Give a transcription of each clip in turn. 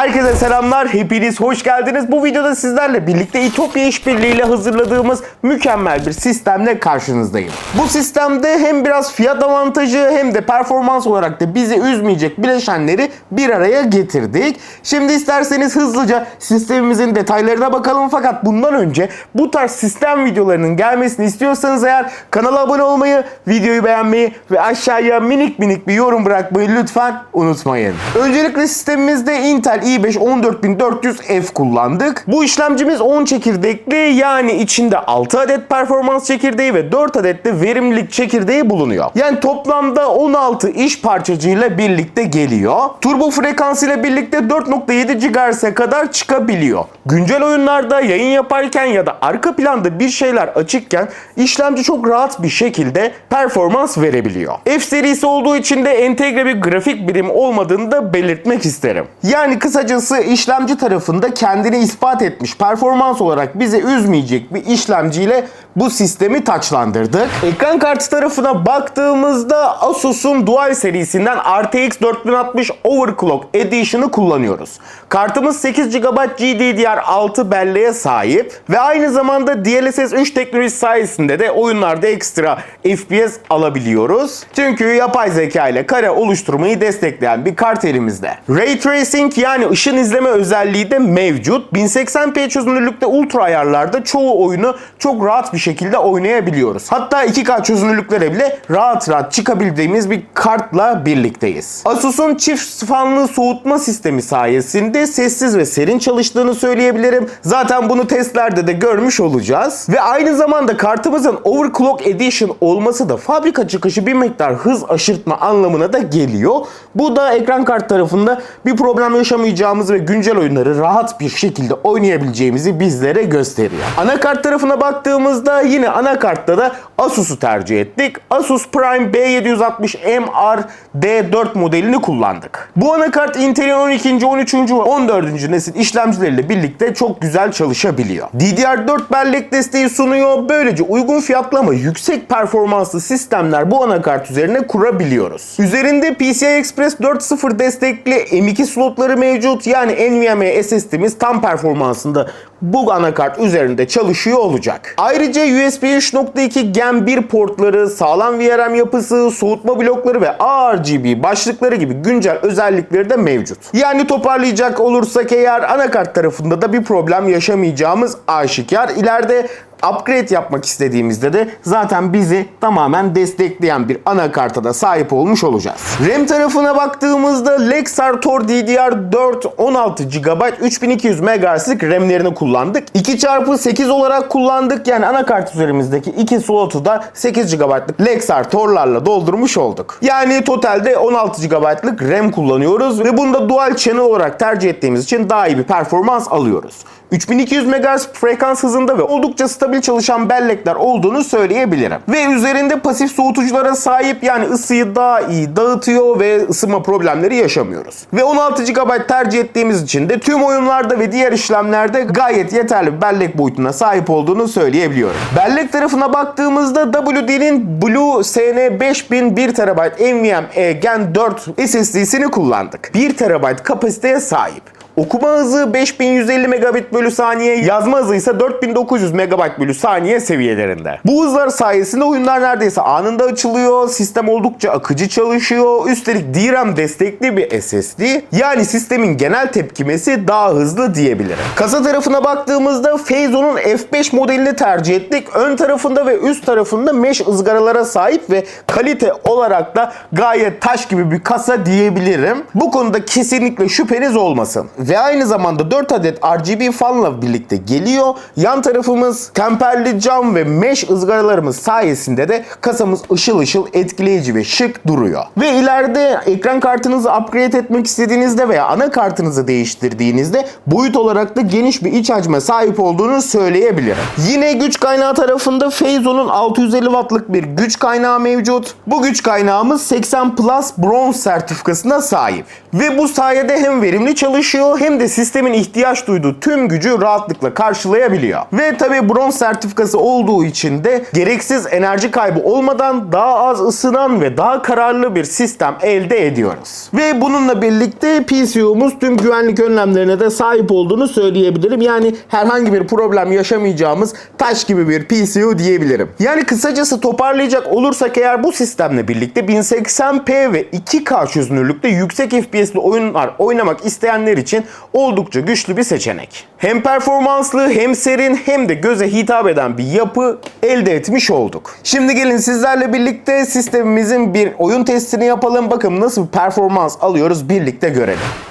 Herkese selamlar, hepiniz hoş geldiniz. Bu videoda sizlerle birlikte İtopya İşbirliği ile hazırladığımız mükemmel bir sistemle karşınızdayım. Bu sistemde hem biraz fiyat avantajı hem de performans olarak da bizi üzmeyecek bileşenleri bir araya getirdik. Şimdi isterseniz hızlıca sistemimizin detaylarına bakalım fakat bundan önce bu tarz sistem videolarının gelmesini istiyorsanız eğer kanala abone olmayı, videoyu beğenmeyi ve aşağıya minik minik bir yorum bırakmayı lütfen unutmayın. Öncelikle sistemimizde Intel i5 14400F kullandık. Bu işlemcimiz 10 çekirdekli yani içinde 6 adet performans çekirdeği ve 4 adet de verimlilik çekirdeği bulunuyor. Yani toplamda 16 iş parçacığıyla birlikte geliyor. Turbo frekansı ile birlikte 4.7 GHz'e kadar çıkabiliyor. Güncel oyunlarda yayın yaparken ya da arka planda bir şeyler açıkken işlemci çok rahat bir şekilde performans verebiliyor. F serisi olduğu için de entegre bir grafik birim olmadığını da belirtmek isterim. Yani kısacası işlemci tarafında kendini ispat etmiş performans olarak bizi üzmeyecek bir işlemciyle bu sistemi taçlandırdık. Ekran kartı tarafına baktığımızda Asus'un Dual serisinden RTX 4060 Overclock Edition'ı kullanıyoruz. Kartımız 8 GB GDDR6 belleğe sahip ve aynı zamanda DLSS 3 teknolojisi sayesinde de oyunlarda ekstra FPS alabiliyoruz. Çünkü yapay zeka ile kare oluşturmayı destekleyen bir kart elimizde. Ray Tracing yani ışın izleme özelliği de mevcut. 1080p çözünürlükte ultra ayarlarda çoğu oyunu çok rahat bir şekilde oynayabiliyoruz. Hatta 2K çözünürlüklere bile rahat rahat çıkabildiğimiz bir kartla birlikteyiz. Asus'un çift fanlı soğutma sistemi sayesinde sessiz ve serin çalıştığını söyleyebilirim. Zaten bunu testlerde de görmüş olacağız. Ve aynı zamanda kartımızın Overclock Edition olması da fabrika çıkışı bir miktar hız aşırtma anlamına da geliyor. Bu da ekran kart tarafında bir problem yaşamayacağımız ve güncel oyunları rahat bir şekilde oynayabileceğimizi bizlere gösteriyor. Anakart tarafına baktığımızda yine anakartta da Asus'u tercih ettik. Asus Prime B760MR D4 modelini kullandık. Bu anakart Intel'in 12. 13. ve 14. nesil işlemcileriyle birlikte çok güzel çalışabiliyor. DDR4 bellek desteği sunuyor. Böylece uygun fiyatlı ama yüksek performanslı sistemler bu anakart üzerine kurabiliyoruz. Üzerinde PCI Express 4.0 destekli M2 slotları mevcut. Yani NVMe SSD'miz tam performansında bu anakart üzerinde çalışıyor olacak. Ayrıca USB 3.2 Gen 1 portları, sağlam VRM yapısı, soğutma blokları ve RGB başlıkları gibi güncel özellikleri de mevcut. Yani toparlayacak olursak eğer anakart tarafında da bir problem yaşamayacağımız aşikar. İleride upgrade yapmak istediğimizde de zaten bizi tamamen destekleyen bir anakarta da sahip olmuş olacağız. RAM tarafına baktığımızda Lexar Tor DDR4 16 GB 3200 MHz'lik RAM'lerini kullandık. 2x8 olarak kullandık. Yani anakart üzerimizdeki iki slotu da 8 GB'lık Lexar Tor'larla doldurmuş olduk. Yani totalde 16 GB'lık RAM kullanıyoruz ve bunu da dual channel olarak tercih ettiğimiz için daha iyi bir performans alıyoruz. 3200 MHz frekans hızında ve oldukça stabil çalışan bellekler olduğunu söyleyebilirim. Ve üzerinde pasif soğutuculara sahip yani ısıyı daha iyi dağıtıyor ve ısınma problemleri yaşamıyoruz. Ve 16 GB tercih ettiğimiz için de tüm oyunlarda ve diğer işlemlerde gayet yeterli bellek boyutuna sahip olduğunu söyleyebiliyorum. Bellek tarafına baktığımızda WD'nin Blue SN 5000 1 TB NVMe Gen 4 SSD'sini kullandık. 1 TB kapasiteye sahip. Okuma hızı 5150 megabit bölü saniye, yazma hızı ise 4900 megabayt bölü saniye seviyelerinde. Bu hızlar sayesinde oyunlar neredeyse anında açılıyor, sistem oldukça akıcı çalışıyor, üstelik DRAM destekli bir SSD, yani sistemin genel tepkimesi daha hızlı diyebilirim. Kasa tarafına baktığımızda Feizo'nun F5 modelini tercih ettik. Ön tarafında ve üst tarafında mesh ızgaralara sahip ve kalite olarak da gayet taş gibi bir kasa diyebilirim. Bu konuda kesinlikle şüpheniz olmasın. Ve aynı zamanda 4 adet RGB fanla birlikte geliyor. Yan tarafımız temperli cam ve mesh ızgaralarımız sayesinde de kasamız ışıl ışıl etkileyici ve şık duruyor. Ve ileride ekran kartınızı upgrade etmek istediğinizde veya anakartınızı değiştirdiğinizde boyut olarak da geniş bir iç hacme sahip olduğunu söyleyebilirim. Yine güç kaynağı tarafında Feizo'nun 650 wattlık bir güç kaynağı mevcut. Bu güç kaynağımız 80 Plus Bronze sertifikasına sahip. Ve bu sayede hem verimli çalışıyor oluyor hem de sistemin ihtiyaç duyduğu tüm gücü rahatlıkla karşılayabiliyor. Ve tabi bronz sertifikası olduğu için de gereksiz enerji kaybı olmadan daha az ısınan ve daha kararlı bir sistem elde ediyoruz. Ve bununla birlikte PCU'muz tüm güvenlik önlemlerine de sahip olduğunu söyleyebilirim. Yani herhangi bir problem yaşamayacağımız taş gibi bir PCU diyebilirim. Yani kısacası toparlayacak olursak eğer bu sistemle birlikte 1080p ve 2K çözünürlükte yüksek FPS'li oyunlar oynamak isteyenler için oldukça güçlü bir seçenek. Hem performanslı hem serin hem de göze hitap eden bir yapı elde etmiş olduk. Şimdi gelin sizlerle birlikte sistemimizin bir oyun testini yapalım. Bakın nasıl bir performans alıyoruz birlikte görelim.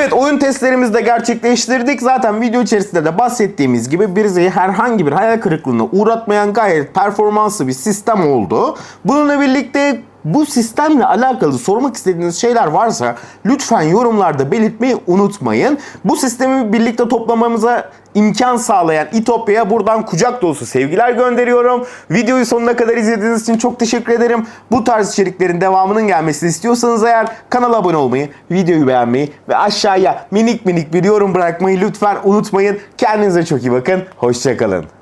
Evet oyun testlerimizi de gerçekleştirdik. Zaten video içerisinde de bahsettiğimiz gibi bizi herhangi bir hayal kırıklığına uğratmayan gayet performanslı bir sistem oldu. Bununla birlikte bu sistemle alakalı sormak istediğiniz şeyler varsa lütfen yorumlarda belirtmeyi unutmayın. Bu sistemi birlikte toplamamıza imkan sağlayan İtopya'ya buradan kucak dolusu sevgiler gönderiyorum. Videoyu sonuna kadar izlediğiniz için çok teşekkür ederim. Bu tarz içeriklerin devamının gelmesini istiyorsanız eğer kanala abone olmayı, videoyu beğenmeyi ve aşağıya minik minik bir yorum bırakmayı lütfen unutmayın. Kendinize çok iyi bakın. Hoşçakalın.